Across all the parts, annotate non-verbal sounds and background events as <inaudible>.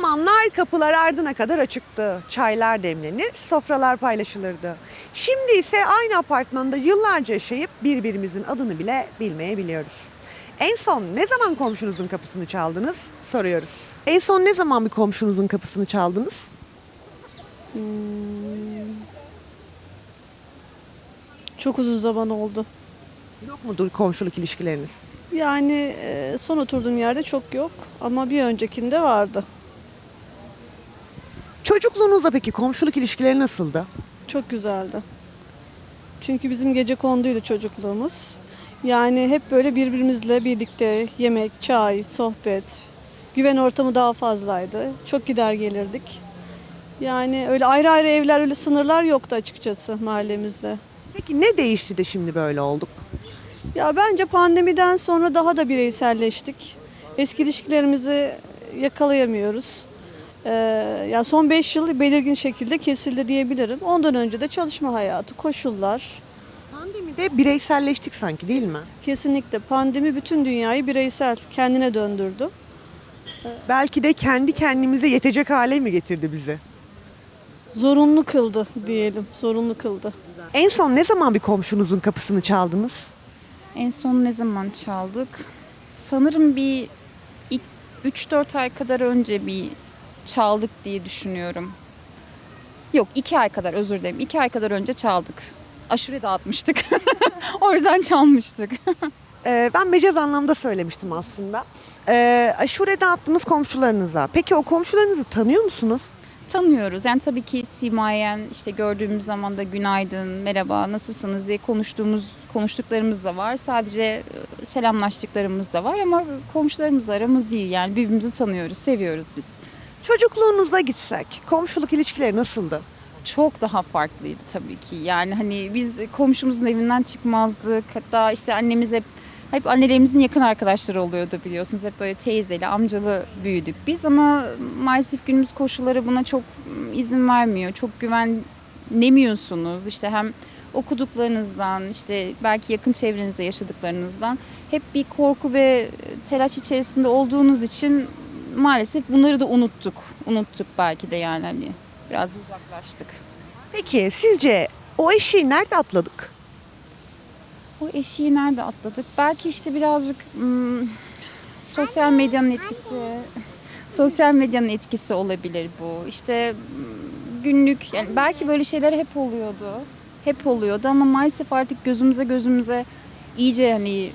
zamanlar kapılar ardına kadar açıktı. Çaylar demlenir, sofralar paylaşılırdı. Şimdi ise aynı apartmanda yıllarca yaşayıp birbirimizin adını bile bilmeyebiliyoruz. En son ne zaman komşunuzun kapısını çaldınız? Soruyoruz. En son ne zaman bir komşunuzun kapısını çaldınız? Çok uzun zaman oldu. Yok mudur komşuluk ilişkileriniz? Yani e, son oturduğum yerde çok yok ama bir öncekinde vardı. Çocukluğunuzda peki komşuluk ilişkileri nasıldı? Çok güzeldi. Çünkü bizim gece konduydu çocukluğumuz. Yani hep böyle birbirimizle birlikte yemek, çay, sohbet, güven ortamı daha fazlaydı. Çok gider gelirdik. Yani öyle ayrı ayrı evler, öyle sınırlar yoktu açıkçası mahallemizde. Peki ne değişti de şimdi böyle olduk? Ya bence pandemiden sonra daha da bireyselleştik. Eski ilişkilerimizi yakalayamıyoruz. Ee, ya son 5 yıl belirgin şekilde kesildi diyebilirim. Ondan önce de çalışma hayatı, koşullar. Pandemide bireyselleştik sanki değil mi? Kesinlikle pandemi bütün dünyayı bireysel kendine döndürdü. Belki de kendi kendimize yetecek hale mi getirdi bizi? Zorunlu kıldı diyelim, zorunlu kıldı. En son ne zaman bir komşunuzun kapısını çaldınız? En son ne zaman çaldık? Sanırım bir ilk 3-4 ay kadar önce bir çaldık diye düşünüyorum. Yok 2 ay kadar özür dilerim. 2 ay kadar önce çaldık. Aşure dağıtmıştık. <laughs> o yüzden çalmıştık. <laughs> Ee, ben mecaz anlamda söylemiştim aslında. Ee, aşure dağıttınız komşularınıza. Peki o komşularınızı tanıyor musunuz? Tanıyoruz. Yani tabii ki simayen işte gördüğümüz zaman da günaydın, merhaba, nasılsınız diye konuştuğumuz konuştuklarımız da var. Sadece e, selamlaştıklarımız da var ama komşularımızla aramız iyi. Yani birbirimizi tanıyoruz, seviyoruz biz. Çocukluğunuzda gitsek komşuluk ilişkileri nasıldı? çok daha farklıydı tabii ki. Yani hani biz komşumuzun evinden çıkmazdık. Hatta işte annemiz hep hep annelerimizin yakın arkadaşları oluyordu biliyorsunuz. Hep böyle teyzeli, amcalı büyüdük biz ama maalesef günümüz koşulları buna çok ım, izin vermiyor. Çok güvenemiyorsunuz. İşte hem okuduklarınızdan, işte belki yakın çevrenizde yaşadıklarınızdan hep bir korku ve telaş içerisinde olduğunuz için maalesef bunları da unuttuk. Unuttuk belki de yani hani biraz uzaklaştık. Peki sizce o eşiği nerede atladık? O eşiği nerede atladık? Belki işte birazcık hmm, sosyal medyanın etkisi, sosyal medyanın etkisi olabilir bu. İşte hmm, günlük yani belki böyle şeyler hep oluyordu. Hep oluyordu ama maalesef artık gözümüze gözümüze iyice hani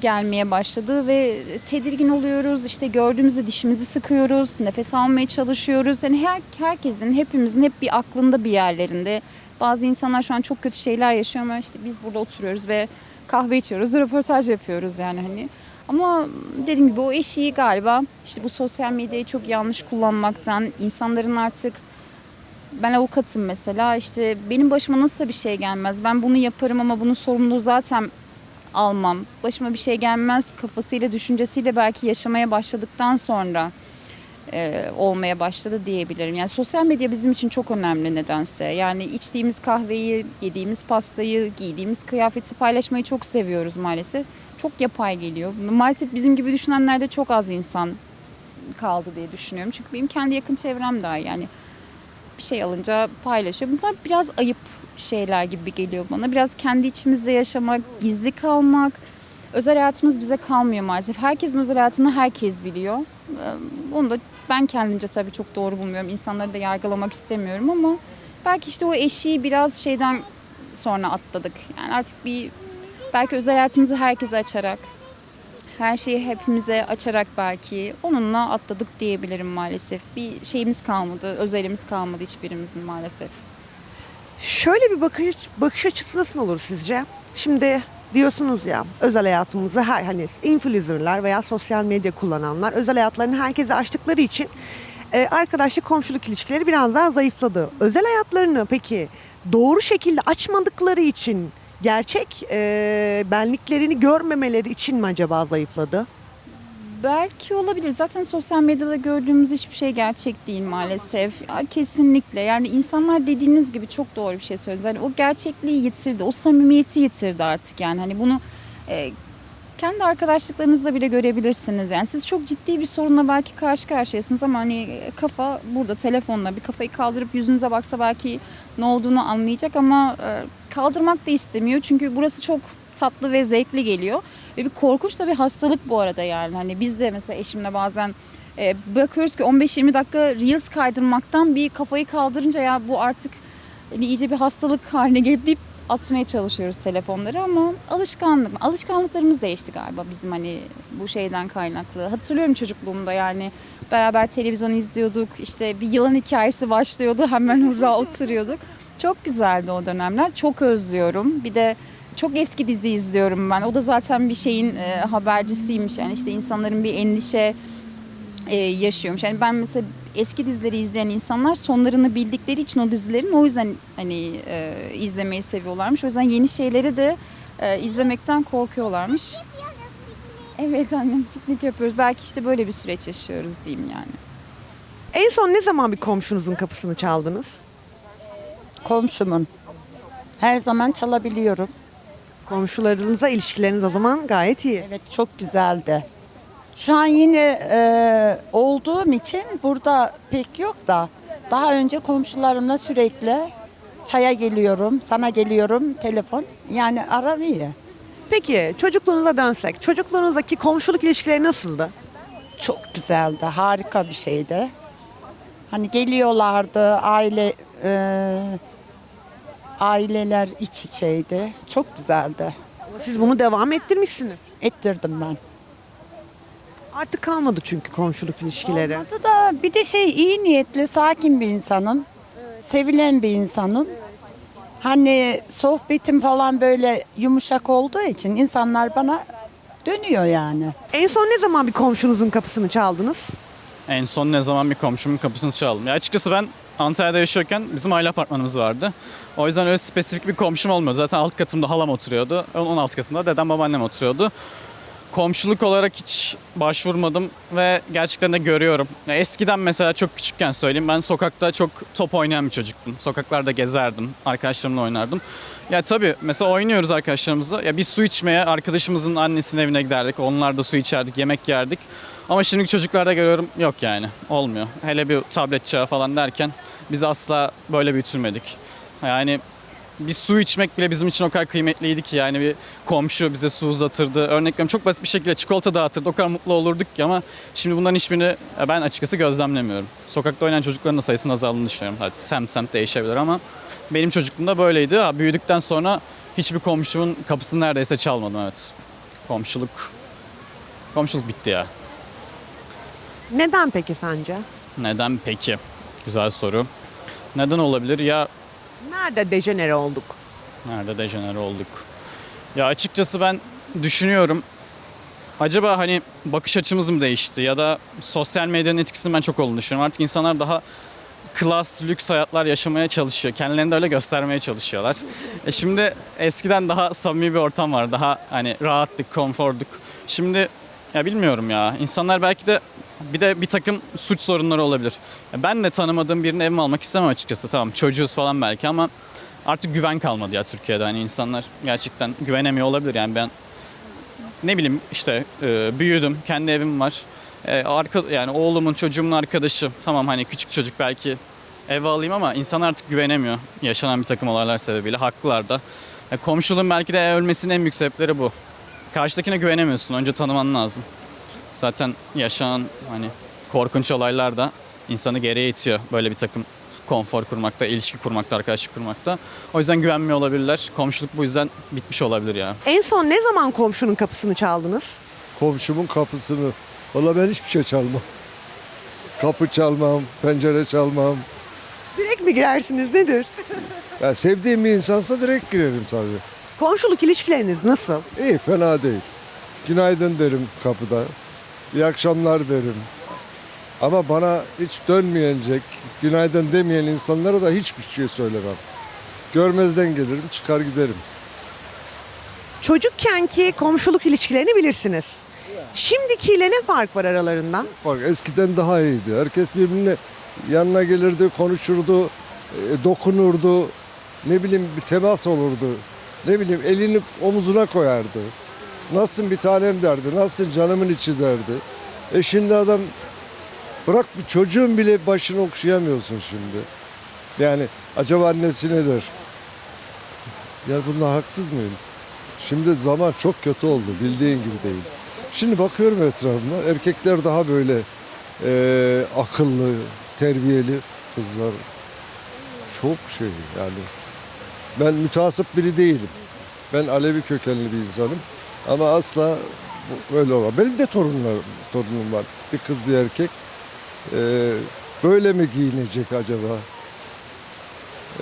gelmeye başladı ve tedirgin oluyoruz. İşte gördüğümüzde dişimizi sıkıyoruz, nefes almaya çalışıyoruz. Yani her herkesin, hepimizin hep bir aklında bir yerlerinde. Bazı insanlar şu an çok kötü şeyler yaşıyor ama işte biz burada oturuyoruz ve kahve içiyoruz, röportaj yapıyoruz yani hani. Ama dediğim gibi o eşiği galiba işte bu sosyal medyayı çok yanlış kullanmaktan, insanların artık ben avukatım mesela işte benim başıma nasıl bir şey gelmez ben bunu yaparım ama bunun sorumluluğu zaten almam. Başıma bir şey gelmez kafasıyla düşüncesiyle belki yaşamaya başladıktan sonra e, olmaya başladı diyebilirim. Yani sosyal medya bizim için çok önemli nedense. Yani içtiğimiz kahveyi, yediğimiz pastayı, giydiğimiz kıyafeti paylaşmayı çok seviyoruz maalesef. Çok yapay geliyor. Maalesef bizim gibi düşünenlerde çok az insan kaldı diye düşünüyorum. Çünkü benim kendi yakın çevrem daha yani bir şey alınca paylaşıyor. Bunlar biraz ayıp şeyler gibi geliyor bana. Biraz kendi içimizde yaşamak, gizli kalmak. Özel hayatımız bize kalmıyor maalesef. Herkesin özel hayatını herkes biliyor. Ee, Onu da ben kendimce tabii çok doğru bulmuyorum. İnsanları da yargılamak istemiyorum ama belki işte o eşiği biraz şeyden sonra atladık. Yani artık bir belki özel hayatımızı herkese açarak, her şeyi hepimize açarak belki onunla atladık diyebilirim maalesef. Bir şeyimiz kalmadı, özelimiz kalmadı hiçbirimizin maalesef. Şöyle bir bakış, bakış açısı nasıl olur sizce? Şimdi diyorsunuz ya özel hayatımızı her hani influencerlar veya sosyal medya kullananlar özel hayatlarını herkese açtıkları için e, arkadaşlık komşuluk ilişkileri biraz daha zayıfladı. Özel hayatlarını peki doğru şekilde açmadıkları için gerçek e, benliklerini görmemeleri için mi acaba zayıfladı? Belki olabilir. Zaten sosyal medyada gördüğümüz hiçbir şey gerçek değil maalesef. Ya, kesinlikle. Yani insanlar dediğiniz gibi çok doğru bir şey söylediniz. Yani o gerçekliği yitirdi. O samimiyeti yitirdi artık yani. Hani bunu e, kendi arkadaşlıklarınızda bile görebilirsiniz. Yani siz çok ciddi bir sorunla belki karşı karşıyasınız ama hani kafa burada telefonla bir kafayı kaldırıp yüzünüze baksa belki ne olduğunu anlayacak ama e, kaldırmak da istemiyor. Çünkü burası çok tatlı ve zevkli geliyor. Ve bir korkunç da bir hastalık bu arada yani. Hani biz de mesela eşimle bazen e, bakıyoruz ki 15-20 dakika Reels kaydırmaktan bir kafayı kaldırınca ya bu artık hani iyice bir hastalık haline gelip deyip atmaya çalışıyoruz telefonları ama alışkanlık. Alışkanlıklarımız değişti galiba bizim hani bu şeyden kaynaklı. Hatırlıyorum çocukluğumda yani beraber televizyon izliyorduk. işte bir yılan hikayesi başlıyordu. Hemen hurra oturuyorduk. Çok güzeldi o dönemler. Çok özlüyorum. Bir de çok eski dizi izliyorum ben. O da zaten bir şeyin e, habercisiymiş. Yani işte insanların bir endişe e, yaşıyormuş. Yani ben mesela eski dizileri izleyen insanlar sonlarını bildikleri için o dizilerin o yüzden hani e, izlemeyi seviyorlarmış. O yüzden yeni şeyleri de e, izlemekten korkuyorlarmış. Evet annem piknik yapıyoruz. Belki işte böyle bir süreç yaşıyoruz diyeyim yani. En son ne zaman bir komşunuzun kapısını çaldınız? Komşumun. Her zaman çalabiliyorum. Komşularınıza ilişkileriniz o zaman gayet iyi. Evet çok güzeldi. Şu an yine e, olduğum için burada pek yok da daha önce komşularımla sürekli çaya geliyorum, sana geliyorum, telefon. Yani aram iyi. Peki çocukluğunuza dönsek, çocukluğunuzdaki komşuluk ilişkileri nasıldı? Çok güzeldi, harika bir şeydi. Hani geliyorlardı, aile e, aileler iç içeydi. Çok güzeldi. Siz bunu devam ettirmişsiniz. Ettirdim ben. Artık kalmadı çünkü komşuluk ilişkileri. Olmadı da bir de şey iyi niyetli, sakin bir insanım. Sevilen bir insanım. Hani sohbetim falan böyle yumuşak olduğu için insanlar bana dönüyor yani. En son ne zaman bir komşunuzun kapısını çaldınız? En son ne zaman bir komşumun kapısını çaldım. Ya açıkçası ben Antalya'da yaşıyorken bizim aile apartmanımız vardı. O yüzden öyle spesifik bir komşum olmuyor. Zaten alt katımda halam oturuyordu. Onun alt katında dedem babaannem oturuyordu. Komşuluk olarak hiç başvurmadım ve gerçekten de görüyorum. Ya eskiden mesela çok küçükken söyleyeyim ben sokakta çok top oynayan bir çocuktum. Sokaklarda gezerdim, arkadaşlarımla oynardım. Ya tabii mesela oynuyoruz arkadaşlarımızla. Ya biz su içmeye arkadaşımızın annesinin evine giderdik. Onlar da su içerdik, yemek yerdik. Ama şimdiki çocuklarda görüyorum yok yani olmuyor. Hele bir tablet çağı falan derken biz asla böyle büyütülmedik. Yani bir su içmek bile bizim için o kadar kıymetliydi ki yani bir komşu bize su uzatırdı. Örnek veriyorum çok basit bir şekilde çikolata dağıtırdı. O kadar mutlu olurduk ki ama şimdi bunların hiçbirini ben açıkçası gözlemlemiyorum. Sokakta oynayan çocukların da sayısının azaldığını düşünüyorum. Hadi semt semt değişebilir ama benim çocukluğumda böyleydi. Ha, büyüdükten sonra hiçbir komşumun kapısını neredeyse çalmadım evet. Komşuluk komşuluk bitti ya. Neden peki sence? Neden peki? Güzel soru. Neden olabilir? Ya Nerede dejenere olduk? Nerede dejenere olduk? Ya açıkçası ben düşünüyorum. Acaba hani bakış açımız mı değişti ya da sosyal medyanın etkisinin ben çok olduğunu düşünüyorum. Artık insanlar daha klas, lüks hayatlar yaşamaya çalışıyor. Kendilerini de öyle göstermeye çalışıyorlar. E şimdi eskiden daha samimi bir ortam var. Daha hani rahattık, konforduk. Şimdi ya bilmiyorum ya. İnsanlar belki de bir de bir takım suç sorunları olabilir. Ben de tanımadığım birini evime almak istemem açıkçası. Tamam çocuğuz falan belki ama artık güven kalmadı ya Türkiye'de. Hani insanlar gerçekten güvenemiyor olabilir. Yani ben ne bileyim işte e, büyüdüm, kendi evim var. E, arka, yani oğlumun, çocuğumun arkadaşı. Tamam hani küçük çocuk belki eve alayım ama insan artık güvenemiyor. Yaşanan bir takım olaylar sebebiyle. Haklılar da. E, komşuluğun belki de ölmesinin en büyük sebepleri bu. Karşıdakine güvenemiyorsun. Önce tanıman lazım. Zaten yaşanan hani korkunç olaylar da insanı geriye itiyor. Böyle bir takım konfor kurmakta, ilişki kurmakta, arkadaşlık kurmakta. O yüzden güvenmiyor olabilirler. Komşuluk bu yüzden bitmiş olabilir ya. En son ne zaman komşunun kapısını çaldınız? komşumun kapısını. Valla ben hiçbir şey çalmam. Kapı çalmam, pencere çalmam. Direkt mi girersiniz nedir? Ya sevdiğim bir insansa direkt girerim sadece. Komşuluk ilişkileriniz nasıl? İyi, fena değil. Günaydın derim kapıda. İyi akşamlar derim. Ama bana hiç dönmeyecek, günaydın demeyen insanlara da hiçbir şey söylemem. Görmezden gelirim, çıkar giderim. Çocukkenki komşuluk ilişkilerini bilirsiniz. Şimdikiyle ne fark var aralarında? Bak eskiden daha iyiydi. Herkes birbirine yanına gelirdi, konuşurdu, e, dokunurdu. Ne bileyim bir temas olurdu. Ne bileyim elini omuzuna koyardı. Nasılsın bir tanem derdi. Nasılsın canımın içi derdi. E şimdi adam bırak bir çocuğun bile başını okşayamıyorsun şimdi. Yani acaba annesi ne der? Ya bunda haksız mıyım? Şimdi zaman çok kötü oldu. Bildiğin gibi değil. Şimdi bakıyorum etrafıma. Erkekler daha böyle eee, akıllı, terbiyeli kızlar. Çok şey yani. Ben mütasip biri değilim. Ben Alevi kökenli bir insanım. Ama asla böyle olmaz. Benim de torunlarım, torunum var. Bir kız bir erkek. Eee, böyle mi giyinecek acaba?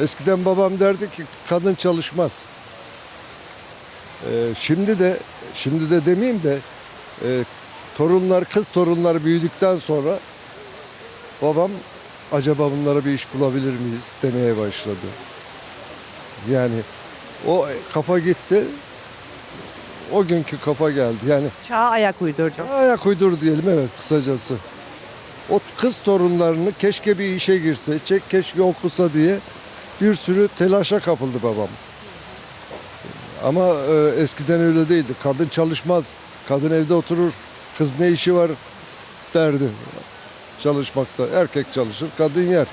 Eskiden babam derdi ki kadın çalışmaz. Eee, şimdi de şimdi de demeyeyim de eee, torunlar kız torunlar büyüdükten sonra babam acaba bunlara bir iş bulabilir miyiz demeye başladı. Yani o kafa gitti. O günkü kafa geldi. Yani Çağa ayak uydurdu. ayak uydur diyelim evet kısacası. O kız torunlarını keşke bir işe girse, çek keşke okusa diye bir sürü telaşa kapıldı babam. Ama e, eskiden öyle değildi. Kadın çalışmaz, kadın evde oturur, kız ne işi var derdi çalışmakta. Erkek çalışır, kadın yer.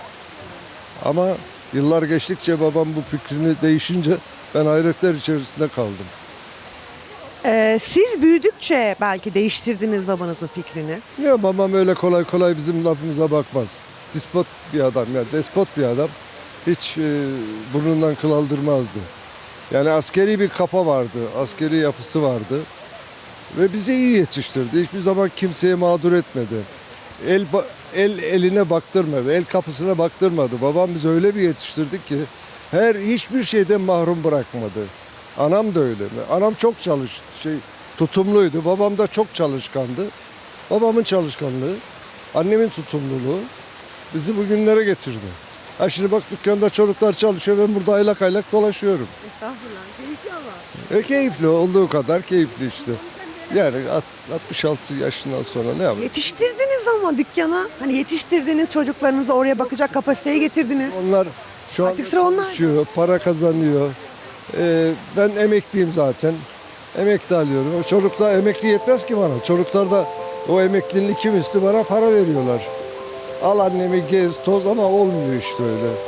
Ama yıllar geçtikçe babam bu fikrini değişince ben hayretler içerisinde kaldım. Ee, siz büyüdükçe belki değiştirdiniz babanızın fikrini. Ya babam öyle kolay kolay bizim lafımıza bakmaz. Despot bir adam ya despot bir adam. Hiç e, burnundan kıl aldırmazdı. Yani askeri bir kafa vardı, askeri yapısı vardı. Ve bizi iyi yetiştirdi. Hiçbir zaman kimseye mağdur etmedi. El el eline baktırmadı, el kapısına baktırmadı. Babam bizi öyle bir yetiştirdi ki her hiçbir şeyden mahrum bırakmadı. Anam da öyle. Anam çok çalış şey tutumluydu. Babam da çok çalışkandı. Babamın çalışkanlığı, annemin tutumluluğu bizi bugünlere getirdi. Ha şimdi bak dükkanda çocuklar çalışıyor ben burada aylak aylak dolaşıyorum. Estağfurullah. Keyifli ama. E keyifli olduğu kadar keyifli işte. Yani alt- 66 yaşından sonra ne yapayım? Yetiştirdiniz ama dükkana. Hani yetiştirdiniz çocuklarınızı oraya bakacak kapasiteye getirdiniz. Onlar şu an Artık sıra onlar. çalışıyor, para kazanıyor. Ee, ben emekliyim zaten. Emekli alıyorum. O çocuklar emekli yetmez ki bana. Çocuklar da o emeklinin iki misli bana para veriyorlar. Al annemi gez toz ama olmuyor işte öyle.